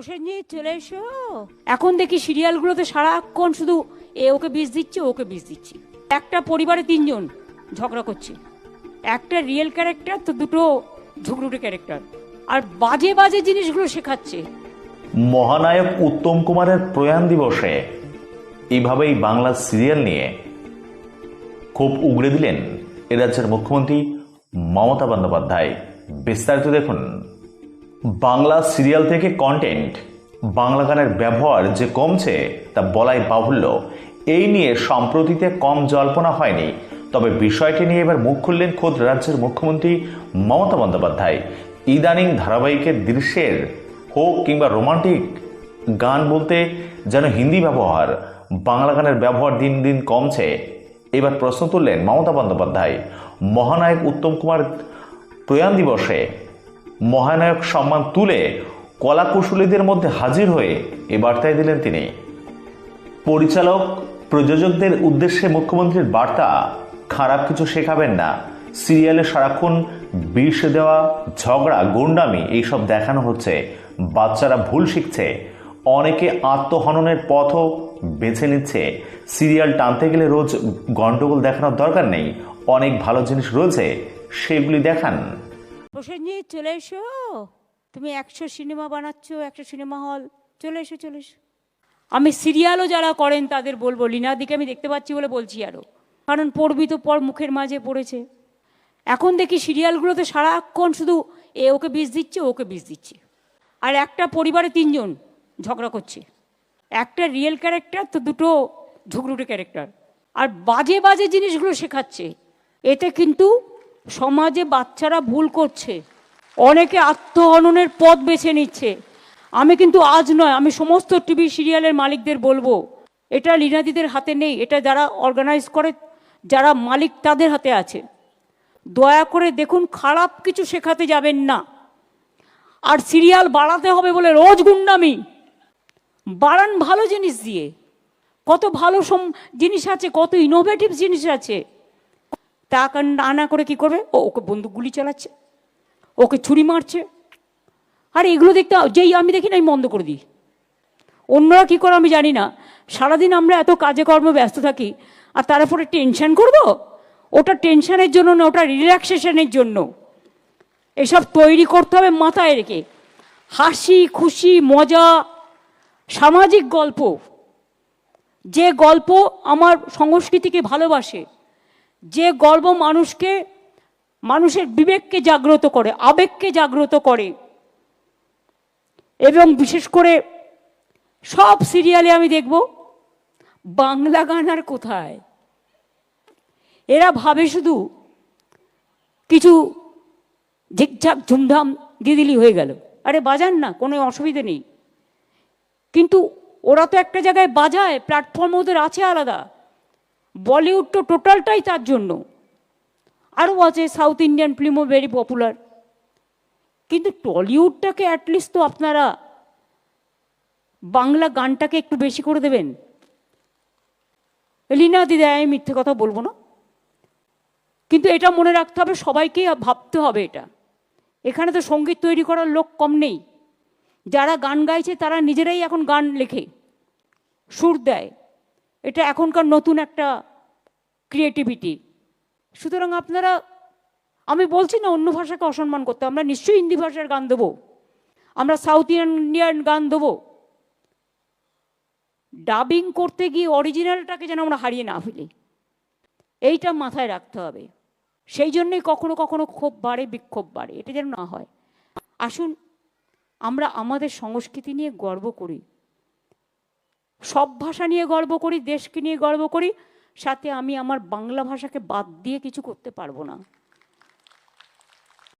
প্রসেনজিৎ চলে এসো। এখন দেখি সিরিয়ালগুলোতে সারাক্ষণ শুধু এ ওকে বিষ দিচ্ছে ওকে বিষ দিচ্ছে। একটা পরিবারে তিনজন ঝগড়া করছে। একটা রিয়েল ক্যারেক্টার তো দুটো ঝুগড়ুটে ক্যারেক্টার আর বাজে বাজে জিনিসগুলো শেখাচ্ছে। মহানায়ক উত্তম কুমারের প্রয়াণ দিবসে এইভাবেই বাংলা সিরিয়াল নিয়ে খুব উগড়ে দিলেন এ রাজ্যের মুখ্যমন্ত্রী মমতা বন্দ্যোপাধ্যায়। বিস্তারিত দেখুন। বাংলা সিরিয়াল থেকে কন্টেন্ট বাংলা গানের ব্যবহার যে কমছে তা বলাই বাহুল্য। এই নিয়ে সম্প্রতিতে কম জল্পনা হয়নি। তবে বিষয়টি নিয়ে এবার মুখ খুললেন খোদ রাজ্যের মুখ্যমন্ত্রী মমতা বন্দ্যোপাধ্যায়। ইদানিং ধারাবাহিকের দৃশ্যের হোক কিংবা রোমান্টিক গান বলতে যেন হিন্দি ব্যবহার বাংলা গানের ব্যবহার দিন দিন কমছে। এবার প্রশ্ন তুললেন মমতা বন্দ্যোপাধ্যায় মহানায়ক উত্তম কুমার প্রয়াণ দিবসে মহানায়ক সম্মান তুলে কলাকুশলীদের মধ্যে হাজির হয়ে এ বার্তায় দিলেন তিনি। পরিচালক, প্রযোজকদের উদ্দেশ্যে মুখ্যমন্ত্রীর বার্তা, খারাপ কিছু শেখাবেন না। সিরিয়ালে সারাক্ষণ বিষ দেওয়া, ঝগড়া, গুন্ডামি, এইসব দেখানো হচ্ছে। বাচ্চারা ভুল শিখছে। অনেকে আত্মহননের পথও বেছে নিচ্ছে। সিরিয়াল টানতে গেলে রোজ গন্ডগোল দেখানোর দরকার নেই। অনেক ভালো জিনিস রয়েছে, সেগুলি দেখান। প্রসেনজিৎ চলে এসো। তুমি একশো সিনেমা বানাচ্ছ, একশো সিনেমা হল। চলে এসো চলে এসো। আমি সিরিয়ালও যারা করেন, তাদের বলব, লীনাদিকে আমি দেখতে পাচ্ছি বলে বলছি আরও কারণ পড়বি তো পর মুখের মাঝে পড়েছে। এখন দেখি সিরিয়ালগুলোতে সারাক্ষণ শুধু এ ওকে বিষ দিচ্ছে ওকে বিষ দিচ্ছে। আর একটা পরিবারে তিনজন ঝগড়া করছে। একটা রিয়েল ক্যারেক্টার তো দুটো ঝুগড়ুটে ক্যারেক্টার আর বাজে বাজে জিনিসগুলো শেখাচ্ছে। এতে কিন্তু সমাজে বাচ্চারা ভুল করছে, অনেকে আত্মহননের পথ বেছে নিচ্ছে। আমি কিন্তু আজ নয়, আমি সমস্ত টিভি সিরিয়ালের মালিকদের বলব, এটা লীনাদিদের হাতে নেই, এটা যারা অর্গানাইজ করে, যারা মালিক তাদের হাতে আছে। দয়া করে দেখুন, খারাপ কিছু শেখাতে যাবেন না। আর সিরিয়াল বাড়াতে হবে বলে রোজ গুন্ডামি। বাড়ান ভালো জিনিস দিয়ে। কত ভালো জিনিস আছে, কত ইনোভেটিভ জিনিস আছে। তা না না করে কি করবে? ও ওকে বন্দুক গুলি চালাচ্ছে, ওকে ছুরি মারছে। আর এগুলো দেখতে, যেই আমি দেখি না, আমি বন্ধ করে দিই। অন্যরা কী করে আমি জানি না। সারাদিন আমরা এত কাজে কর্মে ব্যস্ত থাকি, আর তার উপরে টেনশন করব? ওটা টেনশনের জন্য না, ওটা রিল্যাক্সেশনের জন্য। এসব তৈরি করতে হবে মাথায় রেখে। হাসি, খুশি, মজা, সামাজিক গল্প। যে গল্প আমার সংস্কৃতিকে ভালোবাসে যে গর্ব মানুষকে, মানুষের বিবেককে জাগ্রত করে, আবেগকে জাগ্রত করে। এবং বিশেষ করে সব সিরিয়ালে আমি দেখব, বাংলা গান আর কোথায়? এরা ভাবে শুধু কিছু ঝিকঝাক, ঝুমধাম দিয়ে দিলি হয়ে গেল। আরে বাজান না, কোনো অসুবিধে নেই। কিন্তু ওরা তো একটা জায়গায় বাজায় প্ল্যাটফর্ম ওদের আছে আলাদা। বলিউড তো টোটালটাই তার জন্য। আরও আছে সাউথ ইন্ডিয়ান ফিল্মও ভেরি পপুলার কিন্তু টলিউডটাকে অ্যাটলিস্ট তো আপনারা বাংলা গানটাকে একটু বেশি করে দেবেন। লীনা দিদি, আমি মিথ্যে কথা বলব না। কিন্তু এটা মনে রাখতে হবে, সবাইকে ভাবতে হবে এটা। এখানে তো সংগীত তৈরি করার লোক কম নেই। যারা গান গাইছে তারা নিজেরাই এখন গান লেখে, সুর দেয়। এটা এখনকার নতুন একটা ক্রিয়েটিভিটি সুতরাং আপনারা, আমি বলছি না অন্য ভাষাকে অসম্মান করতে, আমরা নিশ্চয়ই হিন্দি ভাষার গান দেবো। আমরা সাউথ ইন্ডিয়ান গান দেবো। ডাবিং করতে গিয়ে অরিজিনালটাকে যেন আমরা হারিয়ে না ফেলি। এইটা মাথায় রাখতে হবে। সেই জন্যই কখনো কখনো ক্ষোভ বাড়ে, বিক্ষোভ বাড়ে। এটা যেন না হয়। আসুন, আমরা আমাদের সংস্কৃতি নিয়ে গর্ব করি। সব ভাষা নিয়ে গর্ব করি, দেশকে নিয়ে গর্ব করি, সাথে আমি আমার বাংলা ভাষাকে বাদ দিয়ে কিছু করতে পারব না।